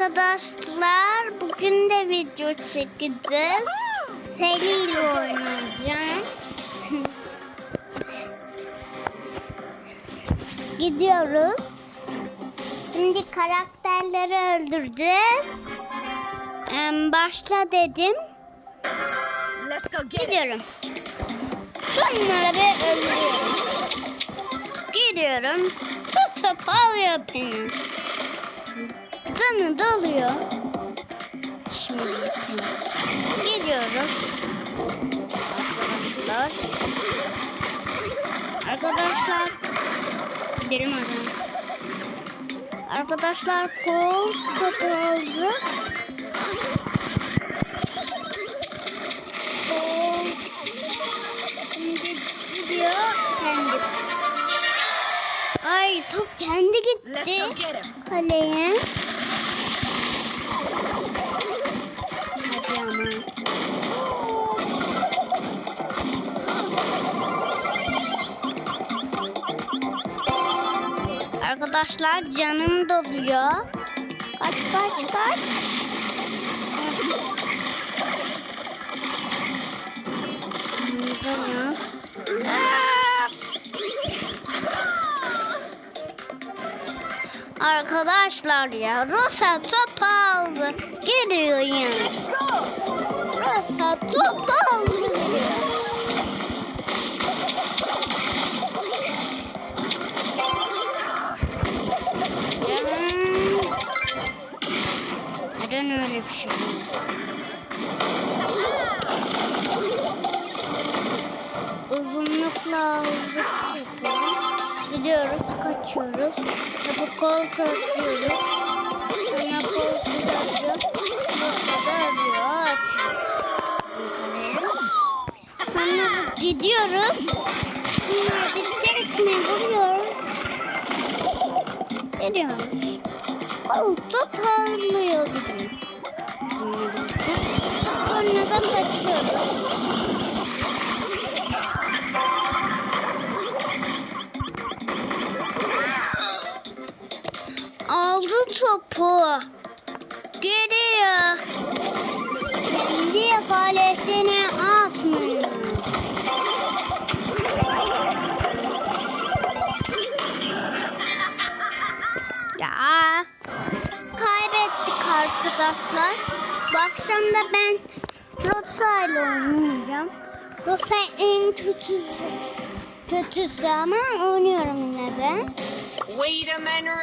arkadaşlar. Bugün de video çekeceğiz. Seli ile oynayacağım. Gidiyoruz. Şimdi karakterleri öldüreceğiz. Em, başla dedim. Gidiyorum. Şunları bir öldürüyorum. Gidiyorum. Tutup alıyor beni. Canı doluyor. Şimdi gidiyoruz. Arkadaşlar. Arkadaşlar. Gidelim oradan. Arkadaşlar kol topu oldu. Ay top kendi gitti. Kaleye. Hadi ama. Arkadaşlar canım doluyor. Kaç kaç kaç. Arkadaşlar ya Rosa top aldı. Gidiyor yani. Rosa top aldı. Gidiyoruz, kaçıyoruz. Tabi kol takıyoruz. Sonra kol takıyoruz. Burada da arıyor, açıyor. Sonra gidiyoruz. Bunlar bitecek mi? Vuruyoruz. Gidiyoruz. Kol top parlıyor gidiyor. Bizimle birlikte. Sonra da kaçıyoruz. Topu. Geliyor. Kendi kalesine atmıyor. Ya kaybettik arkadaşlar. Bu akşam da ben Rosa ile oynayacağım. Rosa en kötüsü. Kötüsü ama oynuyorum yine de. Wait a minute.